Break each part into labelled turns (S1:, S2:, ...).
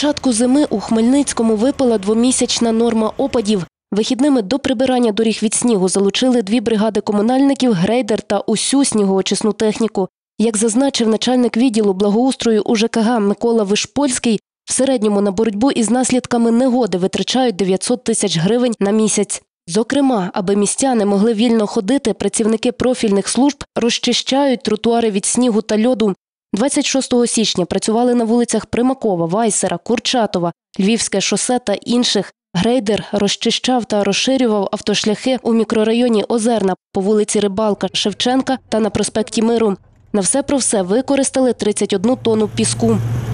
S1: початку зими у Хмельницькому випала двомісячна норма опадів. Вихідними до прибирання доріг від снігу залучили дві бригади комунальників, грейдер та усю снігоочисну техніку. Як зазначив начальник відділу благоустрою УЖКГ Микола Вишпольський, в середньому на боротьбу із наслідками негоди витрачають 900 тисяч гривень на місяць. Зокрема, аби містяни могли вільно ходити, працівники профільних служб розчищають тротуари від снігу та льоду. 26 січня працювали на вулицях Примакова, Вайсера, Курчатова, Львівське шосе та інших. Грейдер розчищав та розширював автошляхи у мікрорайоні Озерна по вулиці Рибалка, Шевченка та на проспекті Миру. На все про все використали 31 тонну піску. –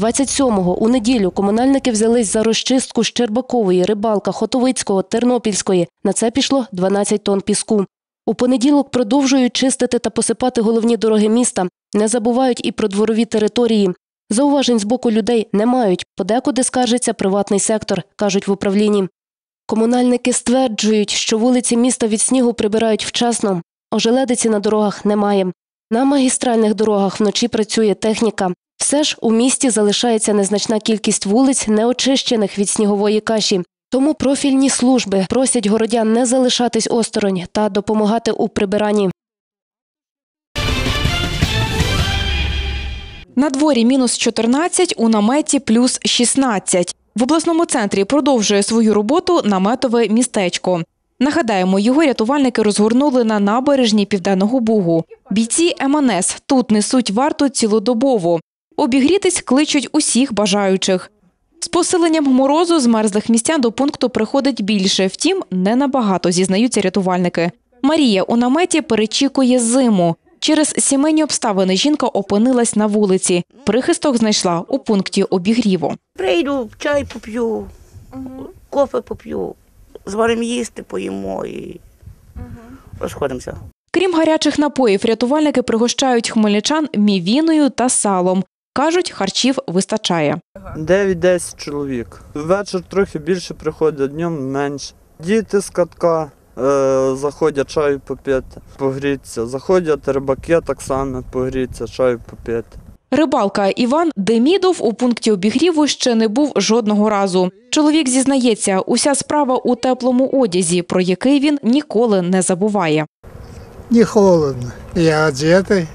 S1: 27-го у неділю комунальники взялись за розчистку Щербакової, Рибалка, Хотовицького, Тернопільської. На це пішло 12 тонн піску. У понеділок продовжують чистити та посипати головні дороги міста. Не забувають і про дворові території. Зауважень з боку людей не мають. Подекуди скаржиться приватний сектор, кажуть в управлінні. Комунальники стверджують, що вулиці міста від снігу прибирають вчасно. Ожеледиці на дорогах немає. На магістральних дорогах вночі працює техніка. Все ж у місті залишається незначна кількість вулиць, неочищених від снігової каші. Тому профільні служби просять городян не залишатись осторонь та допомагати у прибиранні.
S2: На дворі мінус 14, у наметі плюс 16. В обласному центрі продовжує свою роботу наметове містечко. Нагадаємо, його рятувальники розгорнули на набережні Південного Бугу. Бійці МНС тут несуть варту цілодобово. Обігрітись кличуть усіх бажаючих. З посиленням морозу змерзлих містян до пункту приходить більше, втім, не набагато, зізнаються рятувальники. Марія у наметі перечікує зиму. Через сімейні обставини жінка опинилась на вулиці. Прихисток знайшла у пункті обігріву.
S3: Прийду, чай поп'ю, кофе поп'ю, зваримо їсти, поїмо і розходимося.
S2: Крім гарячих напоїв, рятувальники пригощають хмельничан мівіною та салом. Кажуть, харчів вистачає.
S4: 9-10 чоловік. Вечір трохи більше приходять, днем менше. Діти з катка е, заходять чаю попити, погрітися. Заходять рибаки так само погрітися, чаю попити.
S2: Рибалка Іван Демідов у пункті обігріву ще не був жодного разу. Чоловік зізнається, уся справа у теплому одязі, про який він ніколи не забуває.
S5: Не холодно. Я одетый.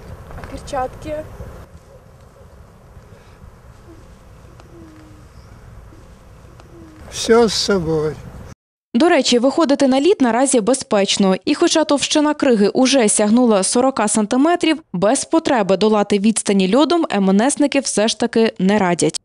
S6: перчатки.
S5: Все с собой.
S2: До речі, виходити на лід наразі безпечно, і хоча товщина криги уже сягнула 40 сантиметрів, без потреби долати відстані льодом МНСники все ж таки не радять.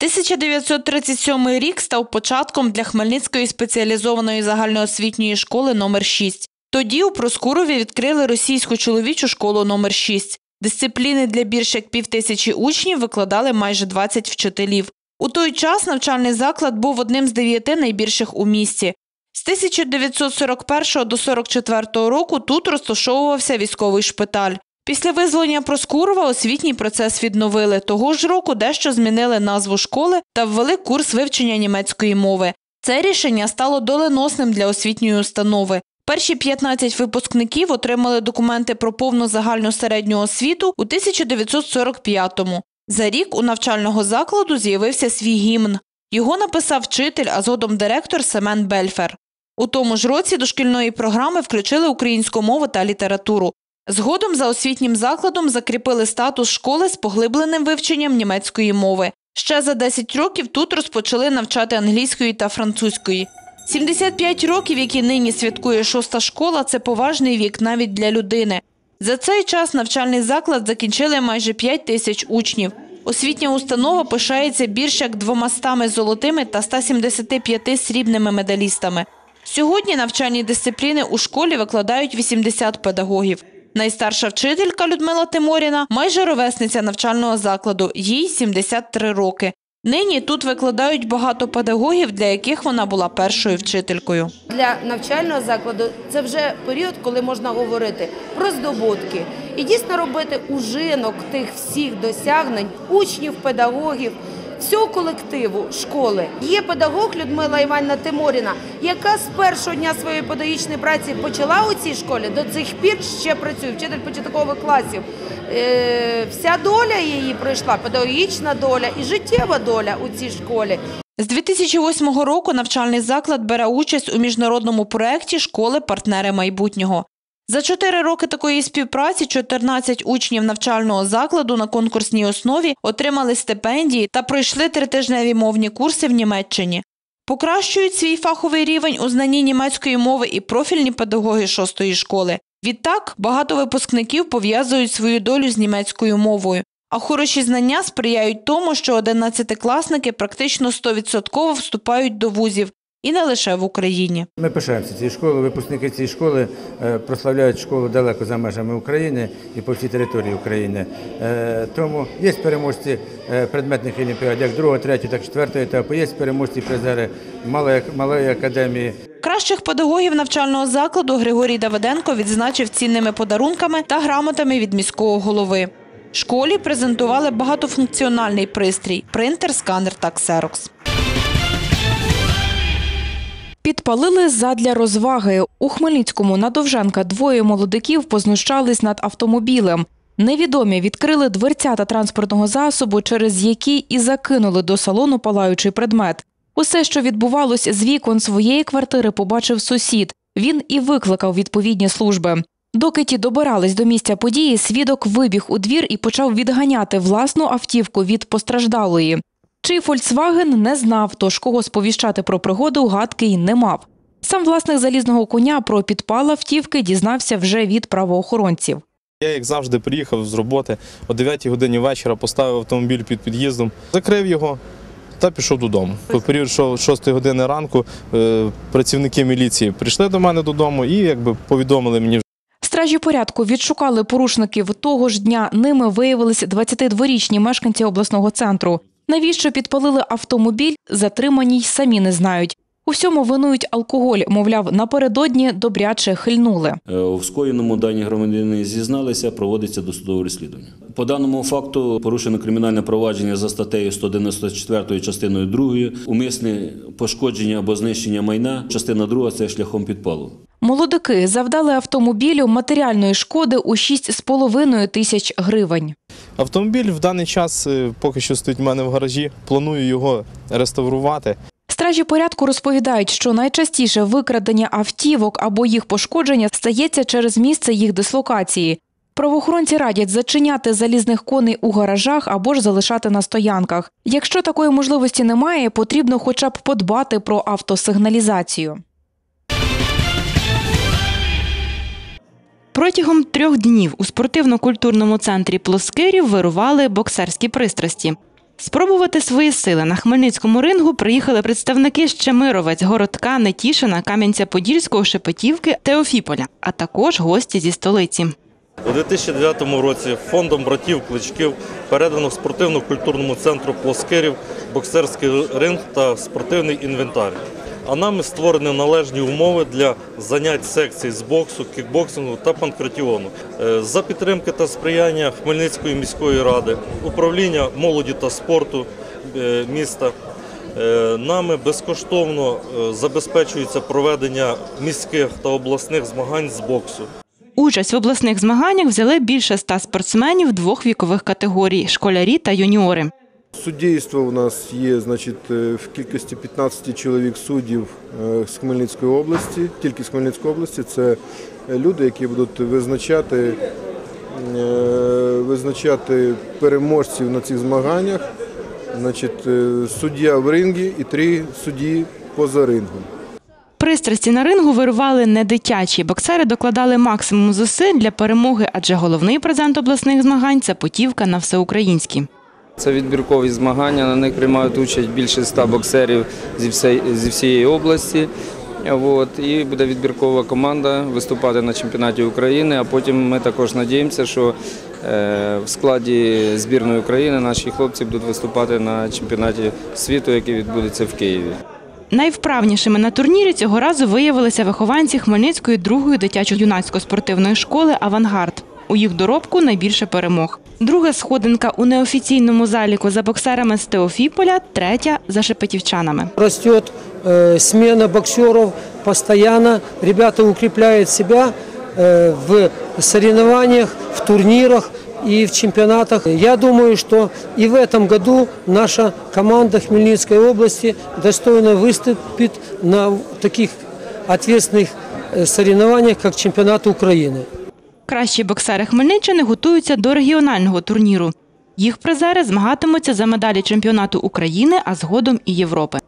S7: 1937 рік став початком для Хмельницької спеціалізованої загальноосвітньої школи номер 6 Тоді у Проскурові відкрили російську чоловічу школу номер 6 Дисципліни для більш як півтисячі учнів викладали майже 20 вчителів. У той час навчальний заклад був одним з дев'яти найбільших у місті. З 1941 до 44 року тут розташовувався військовий шпиталь. Після визволення Проскурова освітній процес відновили. Того ж року дещо змінили назву школи та ввели курс вивчення німецької мови. Це рішення стало доленосним для освітньої установи. Перші 15 випускників отримали документи про повну загальну середню освіту у 1945-му. За рік у навчального закладу з'явився свій гімн. Його написав вчитель, а згодом директор Семен Бельфер. У тому ж році до шкільної програми включили українську мову та літературу. Згодом за освітнім закладом закріпили статус школи з поглибленим вивченням німецької мови. Ще за 10 років тут розпочали навчати англійської та французької. 75 років, які нині святкує шоста школа, це поважний вік навіть для людини. За цей час навчальний заклад закінчили майже 5 тисяч учнів. Освітня установа пишається більш як 200 золотими та 175 срібними медалістами. Сьогодні навчальні дисципліни у школі викладають 80 педагогів. Найстарша вчителька Людмила Тиморіна майже ровесниця навчального закладу, їй 73 роки. Нині тут викладають багато педагогів, для яких вона була першою вчителькою.
S6: Для навчального закладу це вже період, коли можна говорити про здобутки і дійсно робити ужинок тих всіх досягнень учнів, педагогів, всього колективу школи. Є педагог Людмила Іванівна Тиморіна, яка з першого дня своєї педагогічної праці почала у цій школі, до цих пір ще працює, вчитель початкових класів. Е, Вся доля її пройшла, педагогічна доля і життєва доля у цій школі.
S7: З 2008 року навчальний заклад бере участь у міжнародному проєкті Школи партнери майбутнього. За чотири роки такої співпраці 14 учнів навчального закладу на конкурсній основі отримали стипендії та пройшли тритижневі мовні курси в Німеччині. Покращують свій фаховий рівень у знанні німецької мови і профільні педагоги шостої школи. Відтак багато випускників пов'язують свою долю з німецькою мовою. А хороші знання сприяють тому, що одинадцятикласники практично 100% вступають до вузів і не лише в Україні.
S8: Ми пишаємося цією школою. Випускники цієї школи е, прославляють школу далеко за межами України і по всій території України. Е, Тому є переможці е, предметних олімпіад, як другого, третього, так четвертого етапу. Є переможці призери малої, малої академії.
S7: Кращих педагогів навчального закладу Григорій Давиденко відзначив цінними подарунками та грамотами від міського голови. Школі презентували багатофункціональний пристрій принтер, сканер та ксерокс.
S2: Підпалили задля розваги. У Хмельницькому на Довженка двоє молодиків познущались над автомобілем. Невідомі відкрили дверцята транспортного засобу, через які і закинули до салону палаючий предмет. Усе, що відбувалось з вікон своєї квартири, побачив сусід. Він і викликав відповідні служби. Доки ті добирались до місця події, свідок вибіг у двір і почав відганяти власну автівку від постраждалої. Чий Фольксваген не знав, тож кого сповіщати про пригоду гадки й не мав. Сам власник залізного коня про підпал автівки дізнався вже від правоохоронців.
S9: Я, як завжди, приїхав з роботи о 9 годині вечора, поставив автомобіль під під'їздом, закрив його та пішов додому. У період 6 години ранку е, працівники міліції прийшли до мене додому і якби повідомили мені
S2: Стражі порядку відшукали порушників того ж дня. Ними виявилися 22-річні мешканці обласного центру. Навіщо підпалили автомобіль, затримані й самі не знають. У всьому винують алкоголь, мовляв, напередодні добряче хильнули.
S10: Е, У скоєному дані громадяни зізналися, проводиться досудове розслідування. По даному факту порушено кримінальне провадження за статтею 194 частиною 2, умисне пошкодження або знищення майна. Частина 2 – це шляхом підпалу.
S2: Молодики завдали автомобілю матеріальної шкоди у 6,5 тисяч гривень.
S9: автомобіль в даний час е, поки що стоїть в мене в гаражі. Планую його реставрувати.
S2: Стражі порядку розповідають, що найчастіше викрадення автівок або їх пошкодження стається через місце їх дислокації. Правоохоронці радять зачиняти залізних коней у гаражах або ж залишати на стоянках. Якщо такої можливості немає, потрібно хоча б подбати про автосигналізацію.
S11: Протягом трьох днів у спортивно-культурному центрі Плоскирів вирували боксерські пристрасті. Спробувати свої сили на Хмельницькому рингу приїхали представники з Чемировець, Городка, Нетішина, Кам'янця-Подільського, Шепетівки, Теофіполя, а також гості зі столиці.
S12: У 2009 році фондом братів Кличків передано в спортивно-культурному центру Плоскирів боксерський ринг та спортивний інвентар. А нами створені належні умови для занять секцій з боксу, кікбоксингу та панкратіону. Е, За підтримки та сприяння Хмельницької міської ради, управління молоді та спорту е, міста. е, Нами безкоштовно забезпечується проведення міських та обласних змагань з боксу.
S11: Участь в обласних змаганнях взяли більше ста спортсменів двох вікових категорій школярі та юніори.
S13: Суддівство у нас є значить, е, в кількості 15 чоловік суддів е, з Хмельницької області, тільки з Хмельницької області. Це люди, які будуть визначати, е, визначати переможців на цих змаганнях. Значить, суддя в рингі і три судді поза рингом.
S11: Пристрасті на рингу вирували не дитячі. Боксери докладали максимум зусиль для перемоги, адже головний презент обласних змагань це путівка на всеукраїнські.
S14: Це відбіркові змагання. На них приймають участь більше ста боксерів зі всієї, області. От, і буде відбіркова команда виступати на чемпіонаті України. А потім ми також надіємося, що е, в складі збірної України наші хлопці будуть виступати на чемпіонаті світу, який відбудеться в Києві.
S11: Найвправнішими на турнірі цього разу виявилися вихованці Хмельницької другої дитячо-юнацько-спортивної школи Авангард. У їх доробку найбільше перемог. Друга сходинка у неофіційному заліку за боксерами з Теофіполя, третя за шепетівчанами.
S15: Растет э, смена боксеров постоянно. Ребята укрепляют себя э, в соревнованиях, в турнирах и в чемпионатах. Я думаю, что и в этом году наша команда Хмельницкой области достойно выступит на таких ответственных э, соревнованиях, как чемпионат Украины.
S11: Кращі боксери Хмельниччини готуються до регіонального турніру. Їх призери змагатимуться за медалі чемпіонату України, а згодом і Європи.